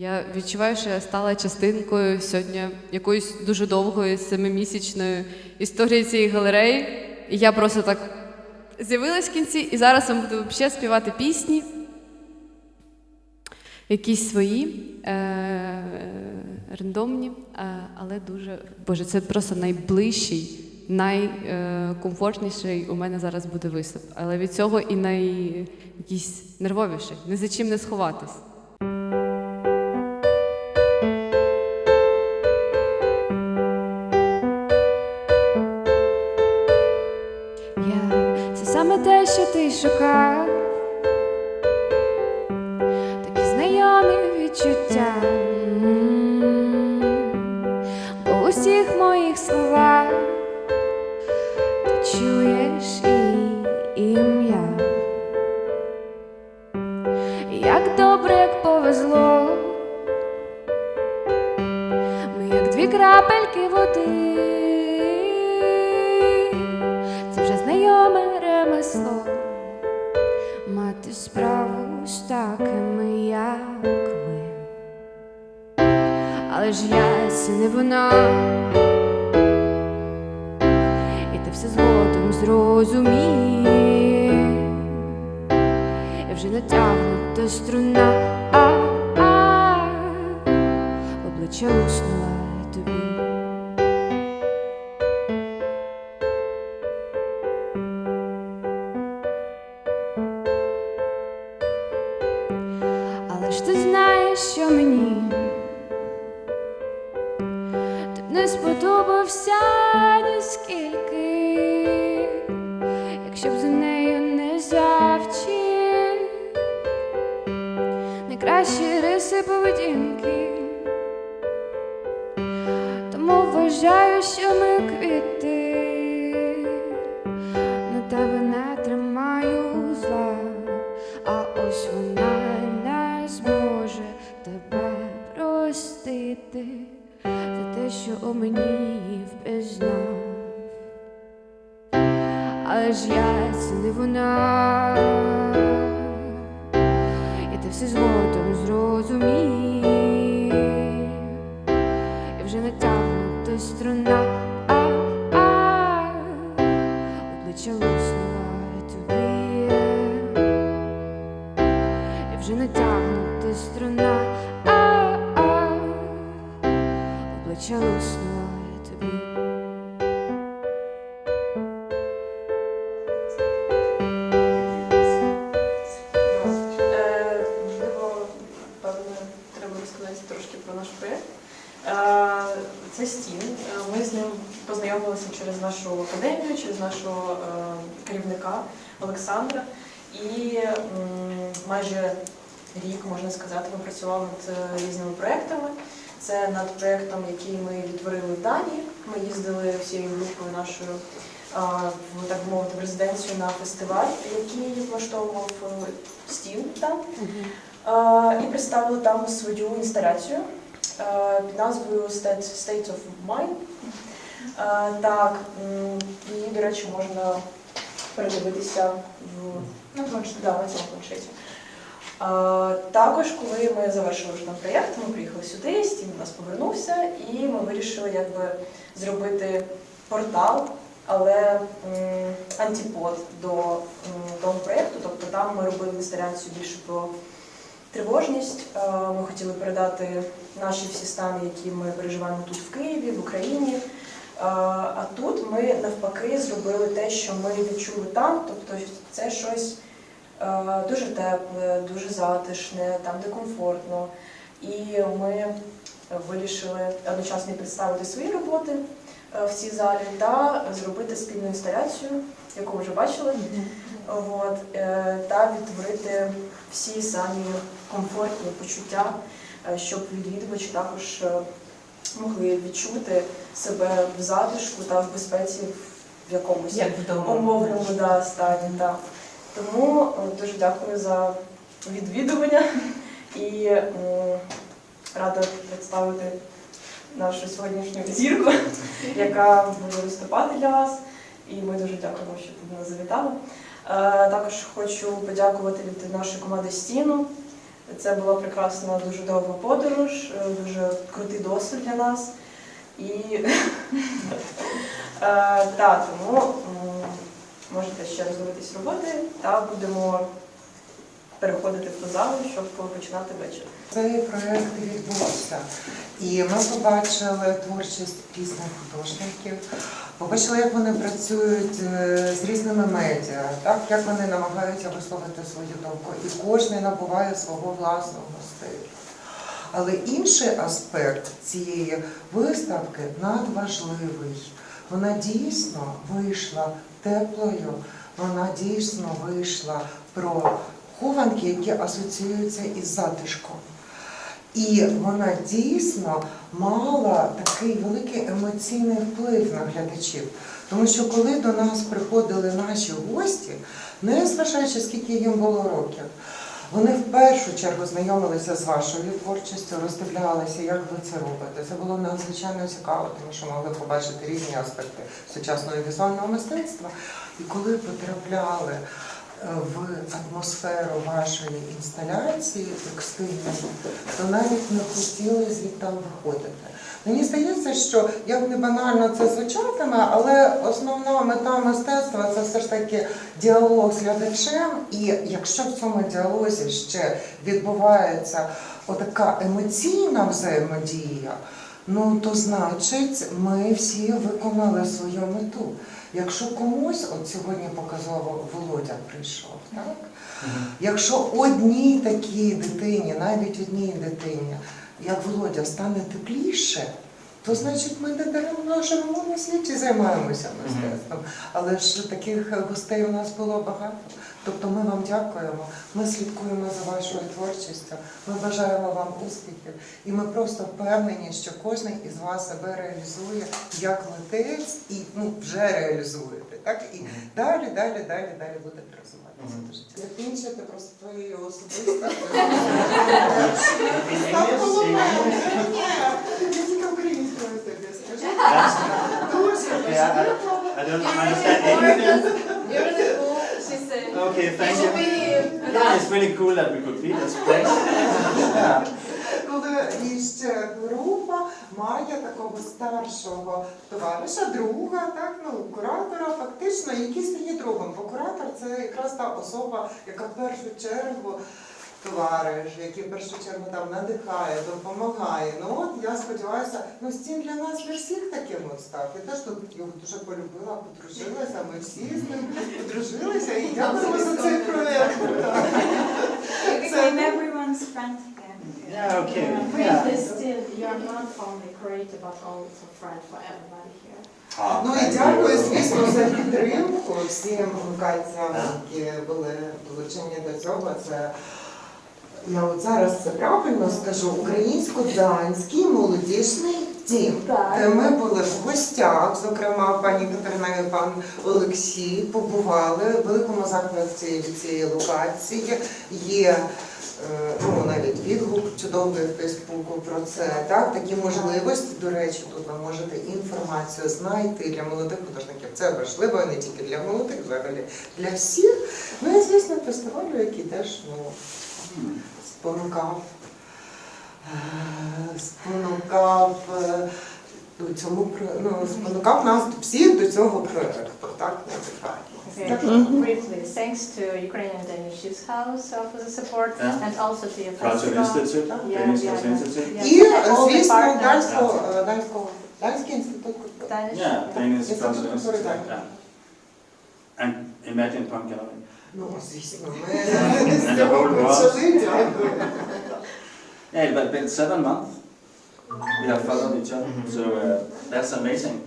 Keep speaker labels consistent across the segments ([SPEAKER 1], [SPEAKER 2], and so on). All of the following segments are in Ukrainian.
[SPEAKER 1] Я відчуваю, що я стала частинкою сьогодні якоїсь дуже довгої семимісячної історії цієї галереї. І я просто так з'явилась в кінці, і зараз ми будемо ще співати пісні. Якісь свої, е- рандомні, е- але дуже. Боже, це просто найближчий, найкомфортніший у мене зараз буде виступ. Але від цього і най якийсь. Ні за чим не сховатись.
[SPEAKER 2] Але ж я не вона, і ти все згодом зрозумієш. Я вже натягнута струна, а, обличчя луснула тобі. Але ж ти знаєш, що мені не сподобався ніскільки, якщо б за нею не завчив найкращі риси поведінки. Тому вважаю, що ми
[SPEAKER 3] Олександра. І майже рік, можна сказати, ми працювали над е, різними проєктами. Це над проєктом, який ми відтворили в Данії. Ми їздили всією групою нашою в так би мовити в резиденцію на фестиваль, який влаштовував е, стіл там. І представили там свою інсталяцію під назвою State of Mind. Так, її, до речі, можна передивитися в на на цьому планшеті. Також, коли ми завершили вже там проєкт, ми приїхали сюди, стін до нас повернувся, і ми вирішили якби зробити портал, але антипод до того проєкту. Тобто там ми робили інсталяцію більше про тривожність. Ми хотіли передати наші всі стани, які ми переживаємо тут в Києві, в Україні. А тут ми навпаки зробили те, що ми відчули там. Тобто це щось дуже тепле, дуже затишне, там де комфортно. І ми вирішили одночасно представити свої роботи в цій залі та зробити спільну інсталяцію, яку вже бачили. От, е, та відтворити всі самі комфортні почуття, е, щоб відвідувачі також е, могли відчути себе в затишку та в безпеці в якомусь
[SPEAKER 4] Як вдома.
[SPEAKER 3] умовному да, стані. Да. Тому е, дуже дякую за відвідування і м, рада представити нашу сьогоднішню зірку, яка буде виступати для вас. І ми дуже дякуємо, що ви нас завітали. Е, Також хочу подякувати від нашої команди Стіну Це була прекрасна, дуже довга подорож, е, дуже крутий досвід для нас. І е, та, тому можете ще роздивитись роботи та будемо переходити в ту залу, щоб починати вечір.
[SPEAKER 4] Цей проєкт відбувся. І ми побачили творчість різних художників, побачили, як вони працюють е, з різними медіа, так, як вони намагаються висловити свою думку. І кожен набуває свого власного стилю. Але інший аспект цієї виставки надважливий. Вона дійсно вийшла теплою, вона дійсно вийшла про хованки, які асоціюються із затишком. І вона дійсно мала такий великий емоційний вплив на глядачів. Тому що коли до нас приходили наші гості, не зважаючи скільки їм було років, вони в першу чергу знайомилися з вашою творчістю, роздивлялися, як ви це робите. Це було надзвичайно цікаво, тому що могли побачити різні аспекти сучасного візуального мистецтва. І коли потрапляли в атмосферу вашої інсталяції текстильної, то навіть не хотіли звідти виходити. Мені здається, що як не банально це звучатиме, але основна мета мистецтва це все ж таки діалог з глядачем. І якщо в цьому діалозі ще відбувається отака емоційна взаємодія, ну то значить ми всі виконали свою мету. Якщо комусь, от сьогодні показово Володя прийшов, так? Якщо одній такій дитині, навіть одній дитині, як Володя, стане тепліше, то значить ми не даремно живемо на світі, займаємося мистецтвом. Але ж таких гостей у нас було багато. Тобто ми вам дякуємо, ми слідкуємо за вашою творчістю, ми бажаємо вам успіхів. І ми просто впевнені, що кожен із вас себе реалізує як митець і ну, вже реалізуєте. Так? І далі, далі, далі, далі будете розвиватися. Дуже дякую. Закінчити просто твоєю особистою.
[SPEAKER 5] In English? In English?
[SPEAKER 4] Я тільки українською тобі скажу.
[SPEAKER 5] That's-
[SPEAKER 4] Дуже
[SPEAKER 5] Okay, I, I, I don't understand anything.
[SPEAKER 1] You're really cool, she said.
[SPEAKER 5] Okay, thank you. Yeah, it's really cool that we could be this place. Yeah.
[SPEAKER 4] Коли іще група має такого старшого товариша, друга, так, ну, куратора, фактично, який стає другом. Бо куратор це якраз та особа, яка в першу чергу товариш, який в першу чергу там надихає, допомагає. Ну от я сподіваюся, ну стін для нас для всіх таким от став. Я теж тут його дуже полюбила, подружилася, ми всі з ним подружилися і дякуємо за цей проєкт.
[SPEAKER 6] Again.
[SPEAKER 5] Yeah, okay. Yeah.
[SPEAKER 7] still, you are not only creative but also friend for everybody here.
[SPEAKER 4] Ну і дякую, звісно, за підтримку всім локаціям, які були долучені до цього. Це я от зараз це правильно скажу. Українсько-данський молодіжний дім. Де Ми були в гостях, зокрема, пані Катерина і пан Олексій побували в великому від цієї локації. Є е, ну, навіть відгук чудовий в Фейсбуку про це. Так, такі можливості, до речі, тут ви можете інформацію знайти для молодих художників. Це важливо не тільки для молодих, взагалі для всіх. Ну і звісно, фестивалю, який теж ну, спонукав, е, спонукав е, до цьому про- ну, спонукав нас всіх до цього проекту. Так, надихає.
[SPEAKER 7] Okay, briefly, thanks to Ukrainian Danish Youth House uh, for the support
[SPEAKER 5] Yeah.
[SPEAKER 7] and also to your
[SPEAKER 5] Culture
[SPEAKER 7] festival.
[SPEAKER 5] Institute,
[SPEAKER 7] Yeah,
[SPEAKER 5] Danish
[SPEAKER 7] yeah,
[SPEAKER 5] Culture
[SPEAKER 7] yeah.
[SPEAKER 5] Institute.
[SPEAKER 7] Yeah,
[SPEAKER 4] І,
[SPEAKER 7] and all the
[SPEAKER 4] звісно,
[SPEAKER 7] partners.
[SPEAKER 4] Данського, е, Данського, Данський інститут культури.
[SPEAKER 7] Danish.
[SPEAKER 5] Yeah, Danish
[SPEAKER 4] It's
[SPEAKER 5] Culture
[SPEAKER 4] also
[SPEAKER 5] Institute.
[SPEAKER 4] very
[SPEAKER 5] Yeah. And Imagine Punk Gallery.
[SPEAKER 4] No,
[SPEAKER 5] yeah, it has been seven months. We have followed each other, so uh, that's amazing.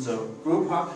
[SPEAKER 5] So, group hug.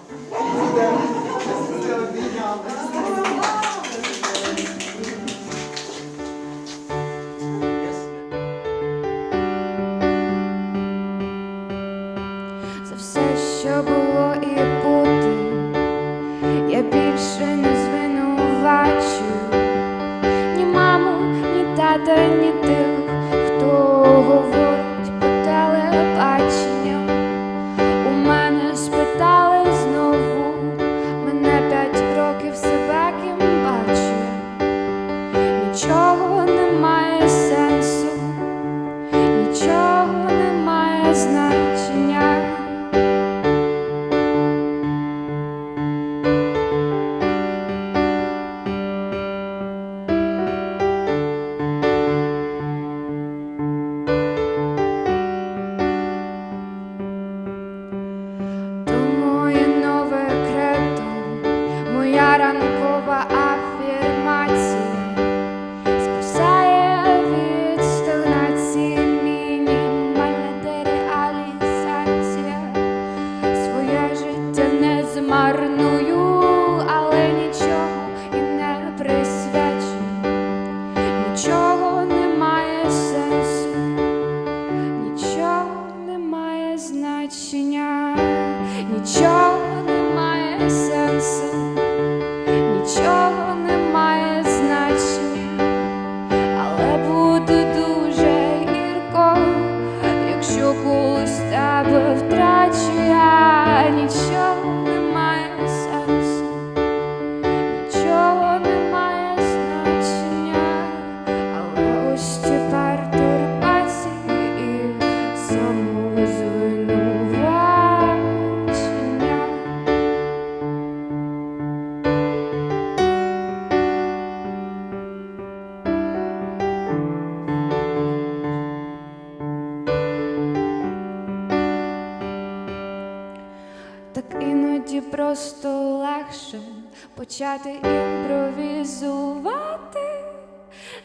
[SPEAKER 2] Почати імпровізувати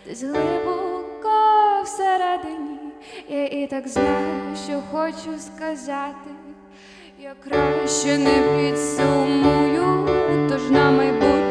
[SPEAKER 2] десь глибоко всередині, я і так знаю, що хочу сказати, я краще не підсумую, тож на майбутнє.